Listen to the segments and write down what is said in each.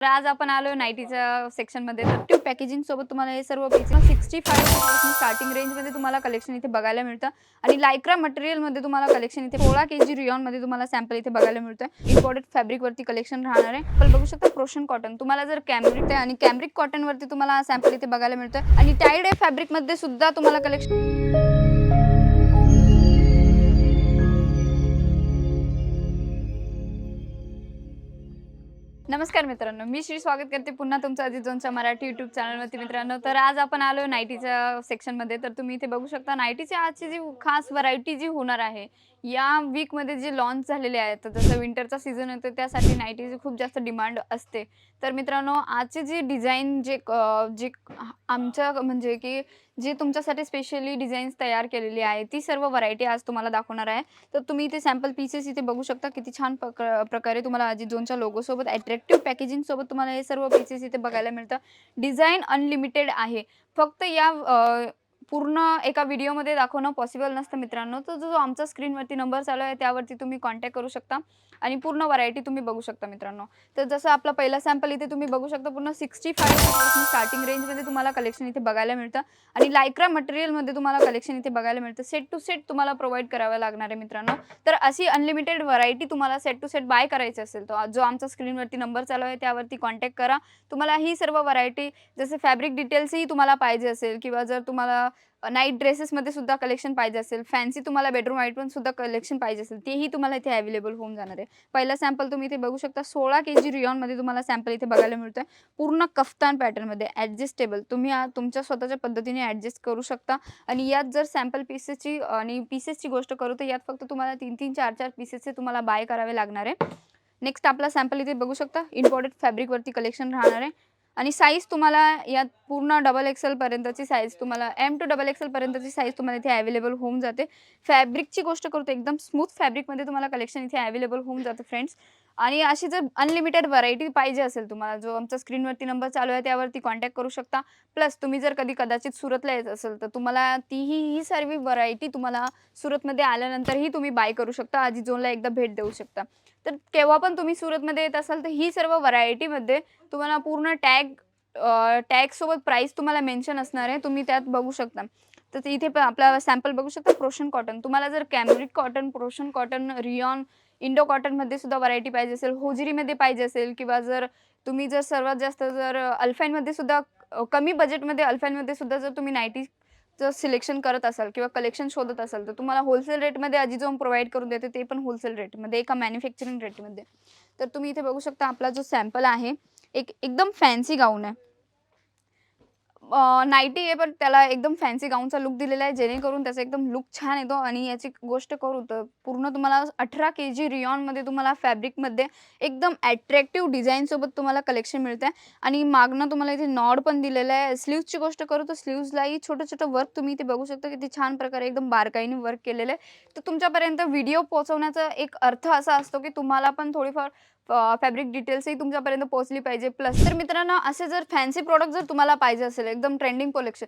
तर आज आपण आलो नाईटीच्या सेक्शनमध्ये. तर ट्यूब पॅकेजिंग सोबत तुम्हाला हे सर्व सिक्स्टी फाईव्ह स्टार्टिंग रेंजमध्ये तुम्हाला कलेक्शन इथे बघायला मिळतं. आणि लायक्रा मटेरियलमध्ये तुम्हाला कलेक्शन इथे सोळा के जी मध्ये तुम्हाला सॅम्पल इथे बघायला मिळतं इम्पॉर्टेड फॅब्रिकवरती कलेक्शन राहणार आहे. पण बघू शकता प्रोशन कॉटन तुम्हाला जर कॅम्ब्रिक आणि कॅम्ब्रिक कॉटनवरती तुम्हाला सॅम्पल इथे बघायला मिळतं आणि टाईड आहे फॅब्रिकमध्ये सुद्धा तुम्हाला कलेक्शन नमस्कार मित्रांनो मी श्री स्वागत करते पुन्हा तुमचं अजित जोनच्या मराठी युट्यूब चॅनलवरती मित्रांनो. तर आज आपण आलो नाईटीच्या सेक्शनमध्ये तर तुम्ही इथे बघू शकता नाईटीची आजची जी खास व्हरायटी जी होणार आहे या वीकमध्ये जे लॉन्च झालेले आहेत तर जसं विंटरचा सीझन येतो त्यासाठी नाईटीची खूप जास्त डिमांड असते. तर मित्रांनो आजची जी डिझाईन जे जे आमच्या म्हणजे की जी तुमच्यासाठी स्पेशली डिझाईन्स तयार केलेली आहे ती सर्व व्हरायटी आज तुम्हाला दाखवणार आहे. तर तुम्ही इथे सॅम्पल पीसेस इथे बघू शकता किती छान प्रकारे तुम्हाला अजित झोनच्या लोगोसोबत अट्रॅक्टिव्ह पॅकेजिंगसोबत तुम्हाला हे सर्व पीसेस इथे बघायला मिळतं. डिझाईन अनलिमिटेड आहे. फक्त या पूर्ण एका व्हिडिओमध्ये दाखवणं पॉसिबल नसतं मित्रांनो. तर जो जो आमचा स्क्रीनवरती नंबर चालू आहे त्यावरती तुम्ही कॉन्टॅक्ट करू शकता. आणि पूर्ण व्हरायटी तुम्ही बघू शकता मित्रांनो. तर जसं आपला पहिला सॅम्पल इथे तुम्ही बघू शकता पूर्ण सिक्स्टी फाईव्ह स्टार्टिंग रेंजमध्ये तुम्हाला कलेक्शन इथे बघायला मिळतं. आणि लायक्रा मटेरियलमध्ये तुम्हाला कलेक्शन इथे बघायला मिळतं. सेट टू सेट तुम्हाला प्रोव्हाइड करावं लागणार आहे मित्रांनो. तर अशी अनलिमिटेड व्हरायटी तुम्हाला सेट टू सेट बाय करायची असेल तर जो आमचा स्क्रीनवरती नंबर चालू आहे त्यावरती कॉन्टॅक्ट करा. तुम्हाला ही सर्व व्हरायटी जसे फॅब्रिक डिटेल्सही तुम्हाला पाहिजे असेल किंवा जर तुम्हाला नाईट ड्रेसेसमध्ये सुद्धा कलेक्शन पाहिजे असेल. फॅन्सी तुम्हाला बेडरूम आयटम सुद्धा कलेक्शन पाहिजे असेल. तेही तुम्हाला इथे अवेलेबल होऊन जाणार आहे. पहिला सॅम्पल तुम्ही इथे बघू शकता. सोळा के जी रियॉनमध्ये तुम्हाला सॅम्पल इथे बघायला मिळतोय. पूर्ण कफ्तान पॅटर्नमध्ये ॲडजस्टेबल तुम्ही तुमच्या स्वतःच्या पद्धतीने ॲडजस्ट करू शकता. आणि यात जर सॅम्पल पीसेसची आणि पीसेसची गोष्ट करू तर यात फक्त तुम्हाला तीन तीन चार चार पीसेसचे तुम्हाला बाय करावे लागणार आहे. नेक्स्ट आपला सॅम्पल इथे बघू शकता. इम्पॉर्टेड फॅब्रिकवरती कलेक्शन राहणार आहे. आणि साईज तुम्हाला यात पूर्ण डबल एक्सेल पर्यंतची साईज तुम्हाला एम टू डबल एक्सेल पर्यंतची साईज तुम्हाला इथे अवेलेबल होऊन जाते. फॅब्रिकची गोष्ट करतो एकदम स्मूथ फॅब्रिकमध्ये तुम्हाला कलेक्शन इथे अवेलेबल होऊन जातं फ्रेंड्स आणि अशी जर अनलिमिटेड व्हरायटी पाहिजे असेल तुम्हाला जो आमचा स्क्रीनवरती नंबर चालू आहे त्यावरती कॉन्टॅक्ट करू शकता. प्लस तुम्ही जर कधी कदाचित सुरतला येत असेल तर तुम्हाला तीही ही सर्व व्हरायटी तुम्हाला सुरतमध्ये आल्यानंतरही तुम्ही बाय करू शकता. आजी झोनला एकदा भेट देऊ शकता. तर केव्हा पण तुम्ही सुरतमध्ये येत असाल तर ही सर्व व्हरायटीमध्ये तुम्हाला पूर्ण टॅग टॅगसोबत प्राईस तुम्हाला मेन्शन असणार आहे. तुम्ही त्यात बघू शकता. तर ते इथे पण आपला सॅम्पल बघू शकता प्रोशन कॉटन तुम्हाला जर कॅम्ब्रिक कॉटन प्रोशन कॉटन रियॉन इंडो कॉटनमध्ये सुद्धा व्हरायटी पाहिजे असेल होजरीमध्ये पाहिजे असेल किंवा जर तुम्ही जर सर्वात जास्त जर अल्फाईनमध्ये सुद्धा कमी बजेटमध्ये अल्फाईनमध्ये सुद्धा जर तुम्ही नाईटी जर सिलेक्शन करत असाल किंवा कलेक्शन शोधत असाल तर तुम्हाला होलसेल रेटमध्ये अजिजोम प्रोव्हाइड करून देते ते पण होलसेल रेटमध्ये एका मॅन्युफॅक्चरिंग रेटमध्ये तर तुम्ही इथे बघू शकता आपला जो सॅम्पल आहे एक एकदम फॅन्सी गाऊन आहे. नाईटी आहे पण त्याला एकदम फॅन्सी गाऊनचा लुक दिलेला आहे जेणेकरून त्याचा एकदम लुक छान येतो. आणि याची गोष्ट करू तर पूर्ण तुम्हाला अठरा के जी रियॉनमध्ये तुम्हाला फॅब्रिकमध्ये एकदम ॲट्रॅक्टिव्ह डिझाईनसोबत तुम्हाला कलेक्शन मिळतं आहे आणि मागणं तुम्हाला इथे नॉड पण दिलेलं आहे. स्लीव्सची गोष्ट करू तर स्लीव्सलाही छोटं छोटं वर्क तुम्ही इथे बघू शकता किती छान प्रकारे एकदम बारकाईने वर्क केलेलं आहे. तर तुमच्यापर्यंत व्हिडिओ पोहोचवण्याचा एक अर्थ असा असतो की तुम्हाला पण थोडीफार फॅब्रिक डिटेल्सही तुमच्यापर्यंत पोहोचली पाहिजे. प्लस तर मित्रांनो असे जर फॅन्सी प्रोडक्ट जर तुम्हाला पाहिजे असेल एकदम ट्रेंडिंग कलेक्शन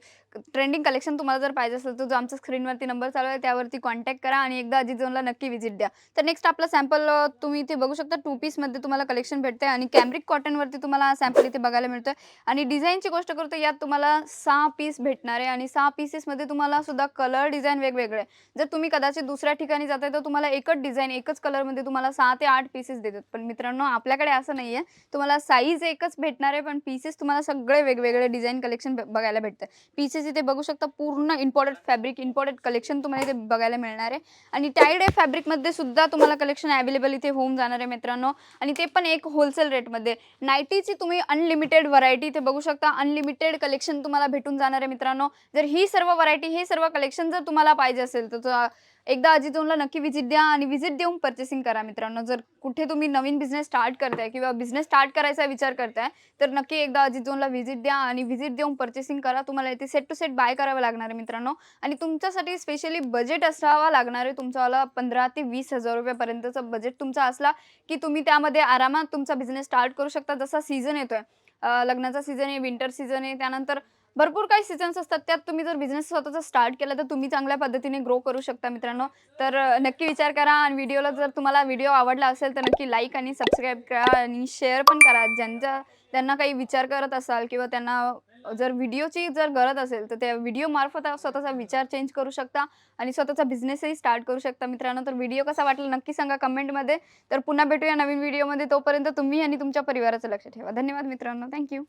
ट्रेंडिंग कलेक्शन तुम्हाला जर पाहिजे असेल तर जो आमच्या स्क्रीनवरती नंबर चालू आहे त्यावरती कॉन्टॅक्ट करा आणि एकदा अजित झोनला नक्की व्हिजिट द्या. तर नेक्स्ट आपला सॅम्पल तुम्ही इथे बघू शकता टू पीसमध्ये तुम्हाला कलेक्शन भेटते आणि कॅम्ब्रिक कॉटनवरती तुम्हाला सॅम्पल इथे बघायला मिळतं आणि डिझाईनची गोष्ट करतो यात तुम्हाला सहा पीस भेटणार आहे आणि सहा पीसेसमध्ये तुम्हाला सुद्धा कलर डिझाईन वेगवेगळे. जर तुम्ही कदाचित दुसऱ्या ठिकाणी जाताय तर तुम्हाला एकच डिझाईन एकच कलरमध्ये तुम्हाला सहा ते आठ पीसेस देतात. पण मित्रांनो आपल्याकडे असं नाही आहे तुम्हाला साईज एकच भेटणार आहे पण पीसेस तुम्हाला सगळे वेगवेगळे डिझाईन कलेक्शन बघायला भेटतं पीसेस इथे बघू शकता पूर्ण इम्पॉर्टंट फॅब्रिक इम्पॉर्टंट कलेक्शन तुम्हाला इथे बघायला मिळणार आहे. आणि टाईड फॅब्रिकमध्ये सुद्धा तुम्हाला कलेक्शन अवेलेबल इथे होऊन जाणार आहे मित्रांनो. आणि ते पण एक होलसेल रेटमध्ये नाईटीची तुम्ही अनलिमिटेड व्हरायटी इथे बघू शकता. अनलिमिटेड कलेक्शन तुम्हाला भेटून जाणार आहे मित्रांनो. जर ही सर्व व्हरायटी हे सर्व कलेक्शन जर तुम्हाला पाहिजे असेल तर एकदा अजितोनला नक्की व्हिजिट द्या आणि व्हिजिट देऊन पर्चेसिंग करा मित्रांनो. जर कुठे तुम्ही नवीन बिझनेस स्टार्ट करताय किंवा बिझनेस स्टार्ट करायचा विचार करताय तर नक्की एकदा अजित व्हिजिट द्या आणि व्हिजिट देऊन पर्चेसिंग करा. तुम्हाला इथे सेट टू सेट बाय करावं लागणार आहे मित्रांनो. आणि तुमच्यासाठी स्पेशली बजेट असावा लागणार आहे. तुमचावाला पंधरा ते वीस हजार रुपयापर्यंतचं बजेट तुमचा असला की तुम्ही त्यामध्ये आरामात तुमचा बिझनेस स्टार्ट करू शकता. जसा सीझन येतोय. लग्नाचा सीझन आहे विंटर सीझन आहे. त्यानंतर भरपूर काही सीझन्स असतात. त्यात तुम्ही जर बिझनेस स्वतःचा स्टार्ट केला तर तुम्ही चांगल्या पद्धतीने ग्रो करू शकता मित्रांनो. तर नक्की विचार करा आणि व्हिडिओला जर तुम्हाला व्हिडिओ आवडला असेल तर नक्की लाईक आणि सबस्क्राईब करा आणि शेअर पण करा. ज्यांच्या त्यांना काही विचार करत असाल किंवा त्यांना जर व्हिडिओची जर गरज असेल तर त्या व्हिडिओमार्फत स्वतःचा विचार चेंज करू शकता आणि स्वतःचा बिझनेसही स्टार्ट करू शकता मित्रांनो. तर व्हिडिओ कसा वाटला नक्की सांगा कमेंटमध्ये तर पुन्हा भेटूया नवीन व्हिडिओमध्ये तोपर्यंत तुम्ही आणि तुमच्या परिवाराचं लक्ष ठेवा. धन्यवाद मित्रांनो. थँक्यू